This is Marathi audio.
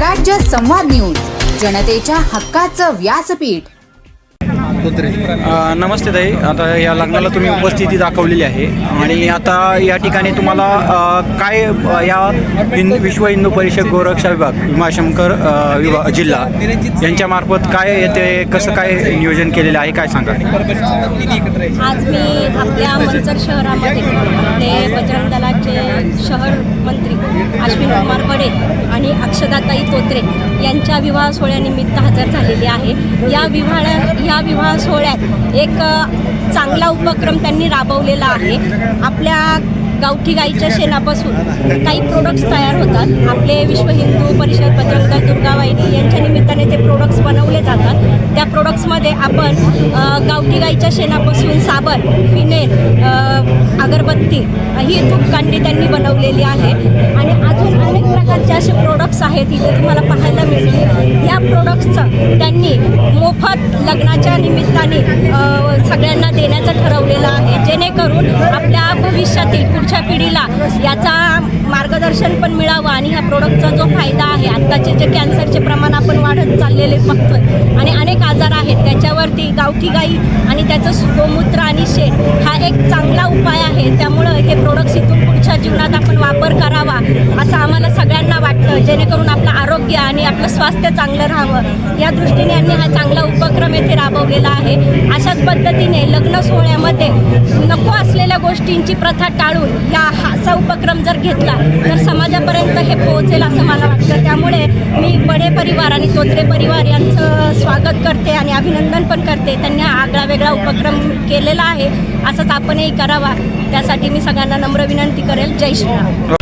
स्वराज्य संवाद न्यूज जनतेच्या हक्काचं व्यासपीठ. नमस्ते ताई. आता या लग्नाला तुम्ही उपस्थिती दाखवलेली आहे. आणि आता या ठिकाणी तुम्हाला काय या हिंद विश्व हिंदू परिषद गोरक्षा विभाग भीमाशंकर विभाग जिल्हा यांच्यामार्फत काय येते कसं काय नियोजन केलेलं आहे काय सांगा आज मी आपल्या मंचर शहरामध्ये आपले बजरंग दलाचे शहर मंत्री अश्विन कुमार बडे आणि तोत्रे यांच्या विवाह सोहळ्यानिमित्त हजर झालेली आहे. या विवाह या विवाह सोहळ्यात एक चांगला उपक्रम त्यांनी राबवलेला आहे. आपल्या गावठी गाईच्या शेणापासून काही प्रोडक्ट्स तयार होतात. आपले विश्व हिंदू परिषद बजरंग दुर्गावाहिनी यांच्या निमित्ताने ते प्रोडक्ट्स बनवले जातात. त्या प्रोडक्ट्समध्ये आपण गावठी गाईच्या शेणापासून साबण फिनेल अगरबत्ती ही धूपकांडी त्यांनी बनवलेली आहे. आणि अजून प्रकारचे असे प्रोडक्ट्स आहेत इथे तुम्हाला पाहायला मिळतील. या प्रोडक्ट्सचं त्यांनी मोफत लग्नाच्या निमित्ताने सगळ्यांना देण्याचं ठरवलेलं आहे. जेणेकरून आपल्या भविष्यातील पुढच्या पिढीला याचा मार्गदर्शन पण मिळावं आणि ह्या प्रोडक्टचा जो फायदा आहे आत्ताचे जे कॅन्सरचे प्रमाण आपण वाढत चाललेले बघतोय आणि अनेक आजार आहेत त्याच्यावरती गावठी गाई आणि त्याचं गोमूत्र आणि शेण हा एक चांगला उपाय आहे. त्यामुळं हे प्रोडक्ट्स इथून पुढच्या जीवनात आपण वापर जेणेकरून आपलं आरोग्य आणि आपलं स्वास्थ्य चांगलं राहावं. या दृष्टीने यांनी हा चांगला उपक्रम येथे राबवलेला आहे. अशाच पद्धतीने लग्न सोहळ्यामध्ये नको असलेल्या गोष्टींची प्रथा टाळून या असा उपक्रम जर घेतला तर समाजापर्यंत हे पोहोचेल असं मला वाटतं. त्यामुळे मी बडे परिवार आणि तोत्रे परिवार यांचं स्वागत करते आणि अभिनंदन पण करते. त्यांनी हा आगळा वेगळा उपक्रम केलेला आहे. असंच आपणही करावा. त्यासाठी मी सगळ्यांना नम्र विनंती करेल. जय श्रीराम.